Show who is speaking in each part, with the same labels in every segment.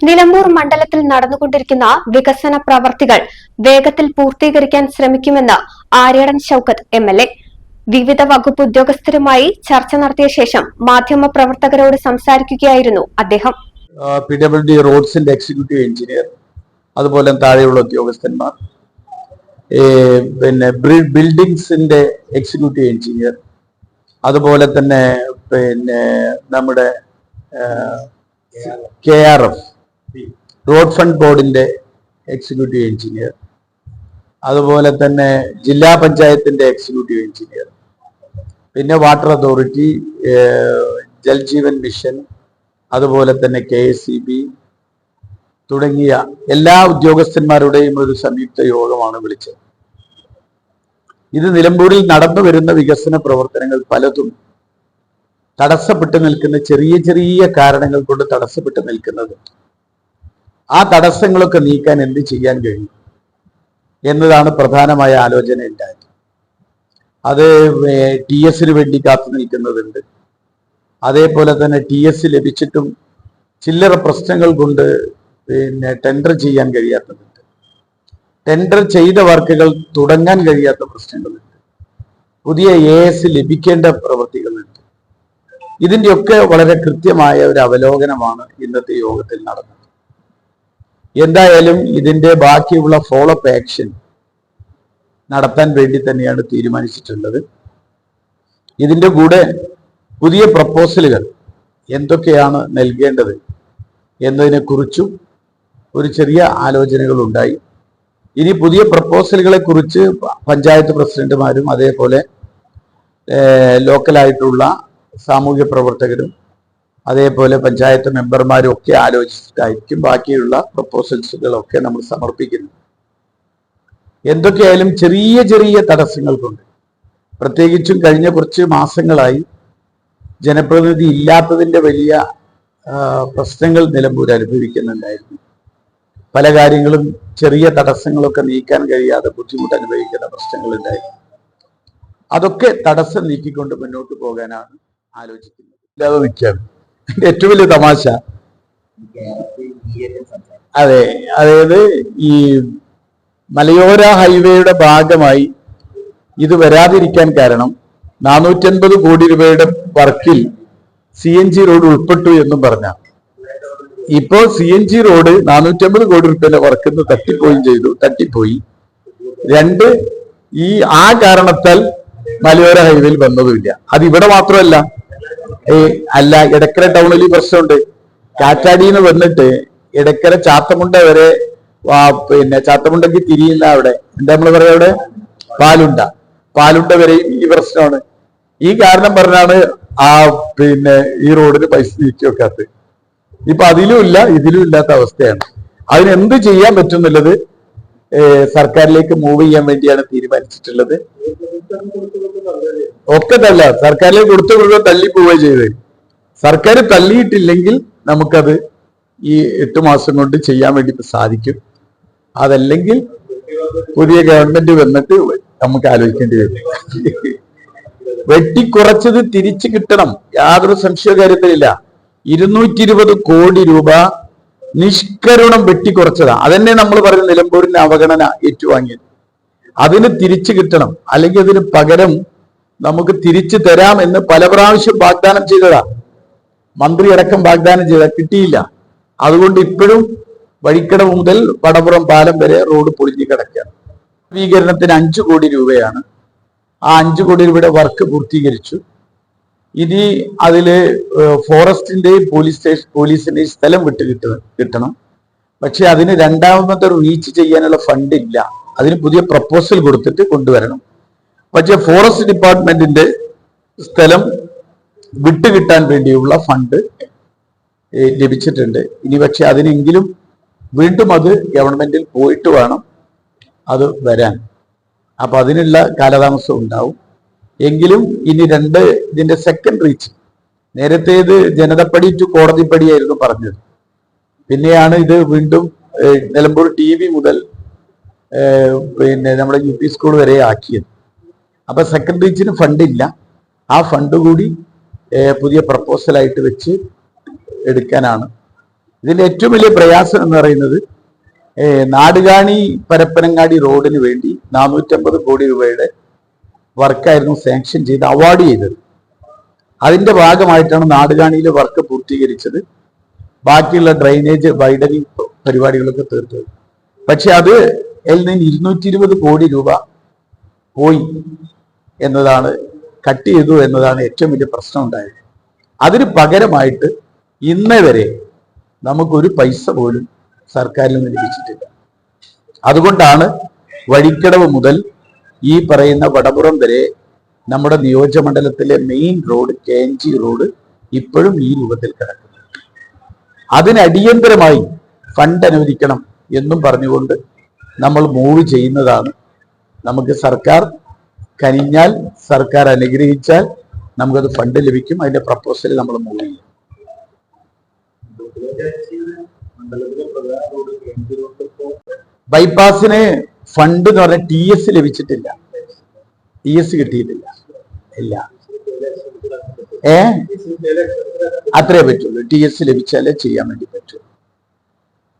Speaker 1: നിലമ്പൂർ മണ്ഡലത്തിൽ നടന്നുകൊണ്ടിരിക്കുന്ന വികസന പ്രവർത്തികൾ വേഗത്തിൽ പൂർത്തീകരിക്കാൻ ശ്രമിക്കുമെന്ന് Aryadan Shoukath M L A. വിവിധ വകുപ്പ് ഉദ്യോഗസ്ഥരുമായി ചർച്ച നടത്തിയ ശേഷം മാധ്യമപ്രവർത്തകരോട് സംസാരിക്കുകയായിരുന്നു അദ്ദേഹം.
Speaker 2: പി ഡബ്ല്യു ഡി റോഡ്സിന്റെ എക്സിക്യൂട്ടീവ് എഞ്ചിനീയർ അതുപോലെ താഴെയുള്ള ഉദ്യോഗസ്ഥന്മാർ പിന്നെ ബിൽഡിങ്സിന്റെ എക്സിക്യൂട്ടീവ് എഞ്ചിനീയർ അതുപോലെ തന്നെ പിന്നെ നമ്മുടെ K R F road fund ബോർഡിന്റെ എക്സിക്യൂട്ടീവ് എഞ്ചിനീയർ. അതുപോലെ തന്നെ ജില്ലാ പഞ്ചായത്തിന്റെ എക്സിക്യൂട്ടീവ് എഞ്ചിനീയർ. പിന്നെ വാട്ടർ അതോറിറ്റി ജൽജീവൻ മിഷൻ അതുപോലെ തന്നെ കെ എസ് തുടങ്ങിയ എല്ലാ ഉദ്യോഗസ്ഥന്മാരുടെയും ഒരു സംയുക്ത യോഗമാണ് വിളിച്ചത്. ഇത് നിലമ്പൂരിൽ നടന്നു വരുന്ന വികസന പ്രവർത്തനങ്ങൾ പലതും തടസ്സപ്പെട്ട് നിൽക്കുന്ന ചെറിയ ചെറിയ കാരണങ്ങൾ കൊണ്ട് തടസ്സപ്പെട്ട് നിൽക്കുന്നത് ആ തടസ്സങ്ങളൊക്കെ നീക്കാൻ എന്ത് ചെയ്യാൻ കഴിയും? എന്നതാണ് പ്രധാനമായ ആലോചന ഉണ്ടായത്. അത് ടി എസിന് വേണ്ടി കാത്തു നിൽക്കുന്നതുണ്ട്. അതേപോലെ തന്നെ ടി എസ് ലഭിച്ചിട്ടും ചില്ലറ പ്രശ്നങ്ങൾ കൊണ്ട് പിന്നെ ടെൻഡർ ചെയ്യാൻ കഴിയാത്തതുണ്ട്. ടെൻഡർ ചെയ്ത വർക്കുകൾ തുടങ്ങാൻ കഴിയാത്ത പ്രശ്നങ്ങളുണ്ട്. പുതിയ എ എസ് ലഭിക്കേണ്ട പ്രവൃത്തികളുണ്ട്. ഇതിന്റെയൊക്കെ വളരെ കൃത്യമായ ഒരു അവലോകനമാണ് ഇന്നത്തെ യോഗത്തിൽ നടന്നത്. എന്തായാലും ഇതിന്റെ ബാക്കിയുള്ള ഫോളോ അപ്പ് ആക്ഷൻ നടത്താൻ വേണ്ടി തന്നെയാണ് തീരുമാനിച്ചിട്ടുള്ളത്. ഇതിന്റെ കൂടെ പുതിയ പ്രപ്പോസലുകൾ എന്തൊക്കെയാണ് നൽകേണ്ടത് എന്നതിനെ കുറിച്ചും ഒരു ചെറിയ ആലോചനകൾ ഉണ്ടായി ഇനി പുതിയ പ്രപ്പോസലുകളെ കുറിച്ച് പഞ്ചായത്ത് പ്രസിഡന്റുമാരും അതേപോലെ ലോക്കലായിട്ടുള്ള സാമൂഹ്യ പ്രവർത്തകരും അതേപോലെ പഞ്ചായത്ത് മെമ്പർമാരും ഒക്കെ ആലോചിച്ചിട്ടായിരിക്കും ബാക്കിയുള്ള പ്രപ്പോസൽസുകളൊക്കെ നമ്മൾ സമർപ്പിക്കുന്നത്. എന്തൊക്കെയായാലും ചെറിയ ചെറിയ തടസ്സങ്ങൾ കൊണ്ട് പ്രത്യേകിച്ചും കഴിഞ്ഞ കുറച്ച് മാസങ്ങളായി ജനപ്രതിനിധി ഇല്ലാത്തതിന്റെ വലിയ പ്രശ്നങ്ങൾ നിലമ്പൂർ അനുഭവിക്കുന്നുണ്ടായിരുന്നു. പല കാര്യങ്ങളും ചെറിയ തടസ്സങ്ങളൊക്കെ നീക്കാൻ കഴിയാതെ ബുദ്ധിമുട്ട് അനുഭവിക്കുന്ന പ്രശ്നങ്ങളുണ്ടായിരുന്നു. അതൊക്കെ തടസ്സം നീക്കിക്കൊണ്ട് മുന്നോട്ട് പോകാനാണ് ആലോചിക്കുന്നത്. ഇല്ലാതെ നിൽക്കുകയാണ് ഏറ്റവും വലിയ തമാശ. അതെ അതായത് ഈ മലയോര ഹൈവേയുടെ ഭാഗമായി ഇത് വരാതിരിക്കാൻ കാരണം നാനൂറ്റൻപത് കോടി രൂപയുടെ വർക്കിൽ സി എൻ ജി റോഡ് ഉൾപ്പെട്ടു എന്നും പറഞ്ഞ. ഇപ്പോ സി എൻ ജി റോഡ് നാനൂറ്റമ്പത് കോടി രൂപയുടെ വർക്ക് തട്ടിപ്പോയും ചെയ്തു തട്ടിപ്പോയി. രണ്ട് ഈ ആ കാരണത്താൽ മലയോര ഹൈവേയിൽ വന്നതുമില്ല. അത് ഇവിടെ മാത്രമല്ല ഏ അല്ല എടക്കര ടൗണിൽ പ്രശ്നമുണ്ട്. കാറ്റാടിന്ന് വന്നിട്ട് എടക്കര ചാത്തമുണ്ട വരെ പിന്നെ ചാത്തമുണ്ടക്ക് തിരിയില്ല അവിടെ. എന്താ നമ്മൾ പറയാ അവിടെ? പാലുണ്ട. പാലുണ്ട വരെ ഈ പ്രശ്നമാണ്. ഈ കാരണം പറഞ്ഞാണ് ആ പിന്നെ ഈ റോഡിന് പൈസ നീക്കി വെക്കാത്തത്. ഇപ്പൊ അതിലും ഇല്ല ഇതിലും ഇല്ലാത്ത അവസ്ഥയാണ്. അതിന് എന്ത് ചെയ്യാൻ പറ്റും എന്നുള്ളത് ഏഹ് സർക്കാരിലേക്ക് മൂവ് ചെയ്യാൻ വേണ്ടിയാണ് തീരുമാനിച്ചിട്ടുള്ളത്. ഒക്കെ തല്ല സർക്കാരിലേക്ക് കൊടുത്തു മുഴുവൻ തള്ളി പോവുകയാണ് ചെയ്തത്. സർക്കാർ തള്ളിയിട്ടില്ലെങ്കിൽ നമുക്കത് ഈ എട്ട് മാസം കൊണ്ട് ചെയ്യാൻ വേണ്ടി സാധിക്കും. അതല്ലെങ്കിൽ പുതിയ ഗവൺമെന്റ് വന്നിട്ട് നമുക്ക് ആലോചിക്കേണ്ടി വരും. വെട്ടിക്കുറച്ചത് തിരിച്ചു കിട്ടണം. യാതൊരു സംശയ കാര്യത്തിലില്ല ഇരുന്നൂറ്റി ഇരുപത് കോടി രൂപ നിഷ്കരുണം വെട്ടിക്കുറച്ചതാ. അതന്നെ നമ്മൾ പറയുന്ന നിലമ്പൂരിന്റെ അവഗണന ഏറ്റുവാങ്ങിയത്. അതിന് തിരിച്ചു കിട്ടണം. അല്ലെങ്കിൽ അതിന് പകരം നമുക്ക് തിരിച്ചു തരാം എന്ന് പല പ്രാവശ്യം വാഗ്ദാനം ചെയ്തതാ. മന്ത്രി അടക്കം വാഗ്ദാനം ചെയ്ത കിട്ടിയില്ല. അതുകൊണ്ട് ഇപ്പോഴും വഴിക്കടവ് മുതൽ വടപുറം പാലം വരെ റോഡ് പൊളിഞ്ഞു കിടക്കുകയാണ് നവീകരണത്തിന് അഞ്ചു കോടി രൂപയാണ്. ആ അഞ്ചു കോടി രൂപയുടെ വർക്ക് പൂർത്തീകരിച്ചു. ഇനി അതിൽ ഫോറസ്റ്റിന്റെയും പോലീസ് സ്റ്റേഷൻ പോലീസിന്റെയും സ്ഥലം വിട്ട് കിട്ട കിട്ടണം. പക്ഷെ അതിന് രണ്ടാമത്തെ റീച്ച് ചെയ്യാനുള്ള ഫണ്ട് ഇല്ല. അതിന് പുതിയ പ്രപ്പോസൽ കൊടുത്തിട്ട് കൊണ്ടുവരണം. പക്ഷെ ഫോറസ്റ്റ് ഡിപ്പാർട്ട്മെന്റിന്റെ സ്ഥലം വിട്ടുകിട്ടാൻ വേണ്ടിയുള്ള ഫണ്ട് ലഭിച്ചിട്ടുണ്ട്. ഇനി പക്ഷെ അതിനെങ്കിലും വീണ്ടും അത് ഗവൺമെന്റിൽ പോയിട്ട് വേണം അത് വരാൻ. അപ്പൊ അതിനുള്ള കാലതാമസം ഉണ്ടാവും. എങ്കിലും ഇനി രണ്ട് ഇതിന്റെ സെക്കൻഡ് റീച്ച് നേരത്തേത് ജനതപ്പടി ടു കോടതിപ്പടിയായിരുന്നു പറഞ്ഞത്. പിന്നെയാണ് ഇത് വീണ്ടും നിലമ്പൂർ ടി വി മുതൽ പിന്നെ നമ്മുടെ യു പി സ്കൂൾ വരെ ആക്കിയത്. അപ്പൊ സെക്കൻഡ് റീച്ചിന് ഫണ്ടില്ല ആ ഫണ്ട് കൂടി പുതിയ പ്രപ്പോസലായിട്ട് വെച്ച് എടുക്കാനാണ്. ഇതിന്റെ ഏറ്റവും വലിയ പ്രയാസം എന്ന് പറയുന്നത് നാടുകാണി പരപ്പനങ്ങാടി റോഡിന് വേണ്ടി നാനൂറ്റമ്പത് കോടി രൂപയുടെ വർക്കായിരുന്നു സാങ്ഷൻ ചെയ്ത് അവാർഡ് ചെയ്തത്. അതിന്റെ ഭാഗമായിട്ടാണ് നാടുകാണിയിലെ വർക്ക് പൂർത്തീകരിച്ചത്. ബാക്കിയുള്ള ഡ്രൈനേജ് വൈഡനിങ് പരിപാടികളൊക്കെ തീർത്തത്. പക്ഷെ അത് നിന്ന് ഇരുന്നൂറ്റി ഇരുപത് കോടി രൂപ പോയി എന്നതാണ് കട്ട് ചെയ്തു എന്നതാണ് ഏറ്റവും വലിയ പ്രശ്നം ഉണ്ടായത്. അതിന് പകരമായിട്ട് ഇന്നേ വരെ നമുക്കൊരു പൈസ പോലും സർക്കാരിൽ നിന്ന് ലഭിച്ചിട്ടില്ല. അതുകൊണ്ടാണ് വഴിക്കടവ് മുതൽ ഈ പറയുന്ന വടപുറം വരെ നമ്മുടെ നിയോജകമണ്ഡലത്തിലെ main road K N G road ഇപ്പോഴും ഈ രൂപത്തിൽ കിടക്കുന്നു. അതിന് അടിയന്തരമായി ഫണ്ട് അനുവദിക്കണം എന്നും പറഞ്ഞുകൊണ്ട് നമ്മൾ മൂവ് ചെയ്യുന്നതാണ്. നമുക്ക് സർക്കാർ കനിഞ്ഞാൽ സർക്കാർ അനുഗ്രഹിച്ചാൽ നമുക്കത് ഫണ്ട് ലഭിക്കും. അതിന്റെ പ്രപ്പോസൽ നമ്മൾ മൂവ് ചെയ്യും. ബൈപ്പാസിന് ഫണ്ട് എന്ന് പറഞ്ഞാൽ ടി എസ് ലഭിച്ചിട്ടില്ല. ടി എസ് കിട്ടിയിട്ടില്ല. ഇല്ല. ഏ? അത്രേ പറ്റുള്ളൂ. ടി എസ് ലഭിച്ചാലേ ചെയ്യാൻ വേണ്ടി പറ്റൂ.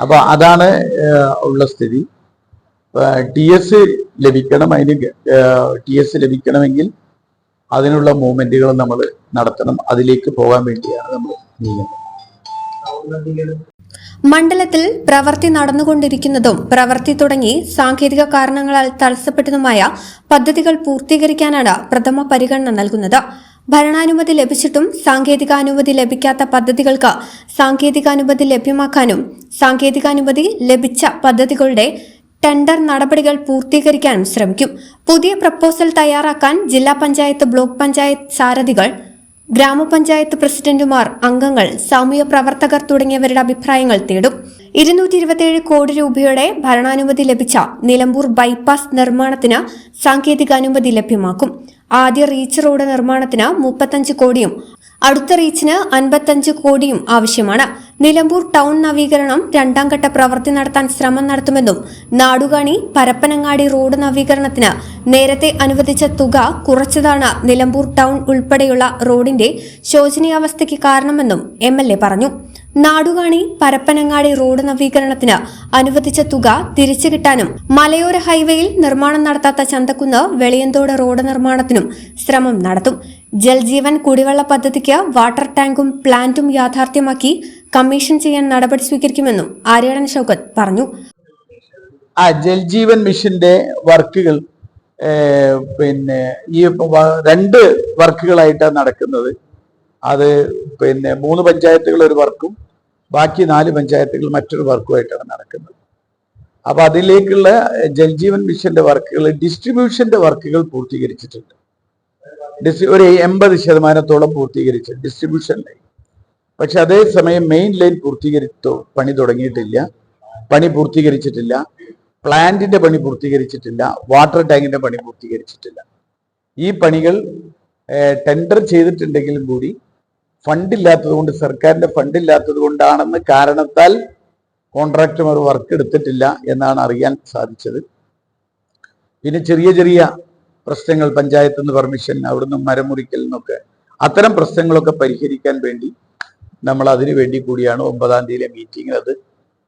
Speaker 2: അപ്പൊ അതാണ് ഉള്ള സ്ഥിതി. ടി എസ് ലഭിക്കണം അതിന് ടി എസ് ലഭിക്കണമെങ്കിൽ അതിനുള്ള മൂവ്മെന്റുകൾ നമ്മൾ നടത്തണം. അതിലേക്ക് പോകാൻ വേണ്ടിയാണ് നമ്മൾ നീങ്ങുന്നത്.
Speaker 1: മണ്ഡലത്തിൽ പ്രവൃത്തി നടന്നുകൊണ്ടിരിക്കുന്നതും പ്രവൃത്തി തുടങ്ങി സാങ്കേതിക കാരണങ്ങളാൽ തടസ്സപ്പെട്ടതുമായ പദ്ധതികൾ പൂർത്തീകരിക്കാനാണ് പ്രഥമ പരിഗണന നൽകുന്നത്. ഭരണാനുമതി ലഭിച്ചിട്ടും സാങ്കേതികാനുമതി ലഭിക്കാത്ത പദ്ധതികൾക്ക് സാങ്കേതികാനുമതി ലഭ്യമാക്കാനും സാങ്കേതികാനുമതി ലഭിച്ച പദ്ധതികളുടെ ടെൻഡർ നടപടികൾ പൂർത്തീകരിക്കാനും ശ്രമിക്കും. പുതിയ പ്രപ്പോസൽ തയ്യാറാക്കാൻ ജില്ലാ പഞ്ചായത്ത് ബ്ലോക്ക് പഞ്ചായത്ത് സാരഥികൾ ഗ്രാമപഞ്ചായത്ത് പ്രസിഡന്റുമാർ അംഗങ്ങൾ സാമൂഹ്യ പ്രവർത്തകർ തുടങ്ങിയവരുടെ അഭിപ്രായങ്ങൾ തേടും. ഇരുന്നൂറ്റി ഇരുപത്തിയേഴ് കോടി രൂപയുടെ ഭരണാനുമതി ലഭിച്ച നിലമ്പൂർ ബൈപ്പാസ് നിർമ്മാണത്തിന് സാങ്കേതിക അനുമതി ലഭ്യമാക്കും. ആദ്യ റീച്ച് റോഡ് നിർമ്മാണത്തിന് മുപ്പത്തഞ്ച് കോടിയും അടുത്ത റീച്ചിന് അൻപത്തഞ്ച് കോടിയും ആവശ്യമാണ്. നിലമ്പൂർ ടൗൺ നവീകരണം രണ്ടാം ഘട്ട പ്രവൃത്തി നടത്താൻ ശ്രമം നടത്തുമെന്നും നാടുകാണി പരപ്പനങ്ങാടി റോഡ് നവീകരണത്തിന് നേരത്തെ അനുവദിച്ച തുക കുറച്ചതാണ് നിലമ്പൂർ ടൗൺ ഉൾപ്പെടെയുള്ള റോഡിന്റെ ശോചനീയാവസ്ഥയ്ക്ക് കാരണമെന്നും എം പറഞ്ഞു. നാടുകാണി പരപ്പനങ്ങാടി റോഡ് നവീകരണത്തിന് അനുവദിച്ച തുക തിരിച്ചു കിട്ടാനും മലയോര ഹൈവേയിൽ നിർമ്മാണം നടത്താത്ത ചന്തക്കുന്ന് വെളിയന്തോട് റോഡ് നിർമ്മാണത്തിനും ശ്രമം നടത്തും. ജൽജീവൻ കുടിവെള്ള പദ്ധതിക്ക് വാട്ടർ ടാങ്കും പ്ലാന്റും യാഥാർത്ഥ്യമാക്കി കമ്മീഷൻ ചെയ്യാൻ നടപടി സ്വീകരിക്കുമെന്നും ആര്യാടൻ ഷൌക്കത്ത് പറഞ്ഞു.
Speaker 2: ആ ജൽജീവൻ മിഷന്റെ വർക്കുകൾ പിന്നെ ഈ രണ്ട് വർക്കുകളായിട്ടാണ് നടക്കുന്നത്. അത് പിന്നെ മൂന്ന് പഞ്ചായത്തുകൾ ഒരു വർക്കും ബാക്കി നാല് പഞ്ചായത്തുകൾ മറ്റൊരു വർക്കുമായിട്ടാണ് നടക്കുന്നത്. അപ്പൊ അതിലേക്കുള്ള ജൽജീവൻ മിഷന്റെ വർക്കുകൾ ഡിസ്ട്രിബ്യൂഷന്റെ വർക്കുകൾ പൂർത്തീകരിച്ചിട്ടുണ്ട്. ഒരു എൺപത് ശതമാനത്തോളം പൂർത്തീകരിച്ചു ഡിസ്ട്രിബ്യൂഷൻ ലൈൻ പക്ഷെ അതേസമയം മെയിൻ ലൈൻ പൂർത്തീകരിച്ചു പണി തുടങ്ങിയിട്ടില്ല. പണി പൂർത്തീകരിച്ചിട്ടില്ല. പ്ലാന്റിന്റെ പണി പൂർത്തീകരിച്ചിട്ടില്ല. വാട്ടർ ടാങ്കിന്റെ പണി പൂർത്തീകരിച്ചിട്ടില്ല. ഈ പണികൾ ടെൻഡർ ചെയ്തിട്ടുണ്ടെങ്കിലും കൂടി ഫണ്ടില്ലാത്തത് കൊണ്ട് സർക്കാരിന്റെ ഫണ്ടില്ലാത്തത് കൊണ്ടാണെന്ന് കാരണത്താൽ കോൺട്രാക്ടർമാർ വർക്ക് എടുത്തിട്ടില്ല എന്നാണ് അറിയാൻ സാധിച്ചത്. പിന്നെ ചെറിയ ചെറിയ പ്രശ്നങ്ങൾ പഞ്ചായത്ത് നിന്ന് പെർമിഷൻ അവിടുന്ന് മരം മുറിക്കൽ നിന്നൊക്കെ അത്തരം പ്രശ്നങ്ങളൊക്കെ പരിഹരിക്കാൻ വേണ്ടി നമ്മൾ അതിനു വേണ്ടി കൂടിയാണ് ഒമ്പതാം തീയതിയിലെ മീറ്റിംഗിൽ അത്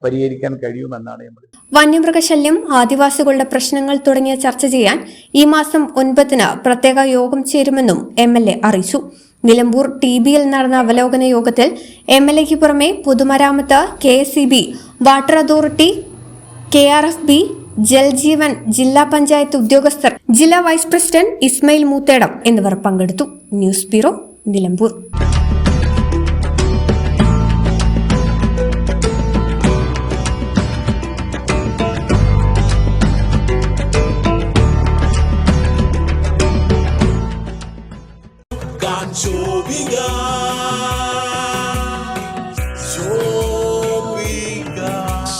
Speaker 2: പരിഹരിക്കാൻ കഴിയുമെന്നാണ്
Speaker 1: വന്യമൃഗശല്യം ആദിവാസികളുടെ പ്രശ്നങ്ങൾ തുടങ്ങിയ ചർച്ച ചെയ്യാൻ ഈ മാസം ഒൻപതിന് പ്രത്യേക യോഗം ചേരുമെന്നും എം അറിയിച്ചു. നിലമ്പൂർ ടി ബിയിൽ നടന്ന അവലോകന യോഗത്തിൽ എം എൽ എക്ക് പുറമെ പൊതുമരാമത്ത് K S B water authority K R F B Jaljeevan ജില്ലാ പഞ്ചായത്ത് ഉദ്യോഗസ്ഥർ ജില്ലാ വൈസ് പ്രസിഡന്റ് ഇസ്മയിൽ മൂത്തേടം എന്നിവർ പങ്കെടുത്തു. News bureau Nilambur.